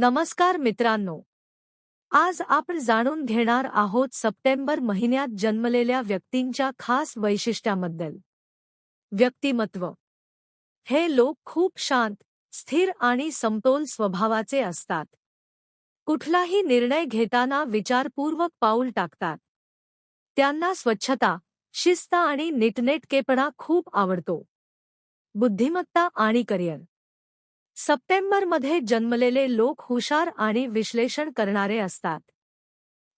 नमस्कार मित्रांनो. आज आपण जाणून घेणार आहोत सप्टेंबर महिन्यात जन्मलेल्या व्यक्तींच्या खास वैशिष्ट्याबद्दल. व्यक्तिमत्व. हे लोक खूप शांत स्थिर आणि समतोल स्वभावाचे असतात. कुठलाही निर्णय घेताना विचारपूर्वक पाऊल टाकतात. त्यांना स्वच्छता शिस्त आणि नीटनेटकेपणा खूप आवडतो. बुद्धिमत्ता आणि करिअर. सप्टेंबरमध्ये जन्मलेले लोक हुशार आणि विश्लेषण करणारे असतात.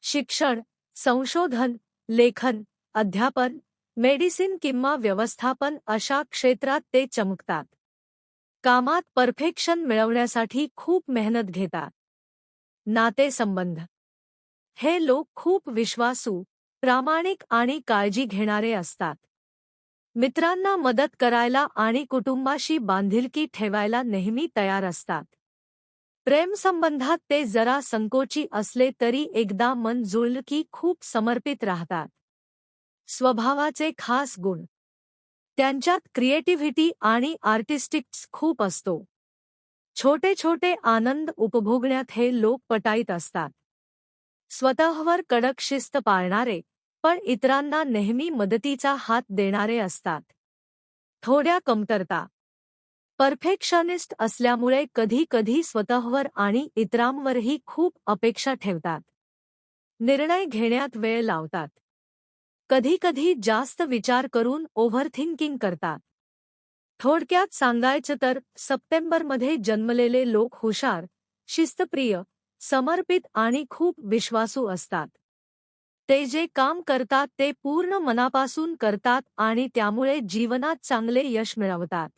शिक्षण, संशोधन, लेखन, अध्यापन, मेडिसिन किंवा व्यवस्थापन अशा क्षेत्रात ते चमकतात. कामात परफेक्शन मिळवण्यासाठी खूप मेहनत घेतात. नातेसंबंध. हे लोक खूप विश्वासू, प्रामाणिक आणि काळजी घेणारे असतात. मित्रांना मदत करायला आणि कुटुंबाशी बांधिलकी ठेवायला नेहमी तयार असतात. प्रेमसंबंधात ते जरा संकोची असले तरी एकदा मन जुळलं की खूप समर्पित राहतात. स्वभावाचे खास गुण. त्यांच्यात क्रिएटिव्हिटी आणि आर्टिस्टिक्स खूप असतो. छोटे छोटे आनंद उपभोगण्यात हे लोक पटाईत असतात. स्वतःवर कडक शिस्त पाळणारे पण इतरांना नेहमी मदतीचा हात देणारे असतात. थोड्या कमतरता. परफेक्शनिस्ट असल्यामुळे कधी कधी स्वतःवर आणि इतरांवरही खूप अपेक्षा ठेवतात. निर्णय घेण्यात वेळ लावतात. कधीकधी जास्त विचार करून ओव्हरथिंकिंग करतात. थोडक्यात सांगायचं तर सप्टेंबरमध्ये जन्मलेले लोक हुशार शिस्तप्रिय समर्पित आणि खूप विश्वासू असतात. ते जे काम करतात ते पूर्ण मनापासून करतात आणि त्यामुळे जीवनात चांगले यश मिळवतात.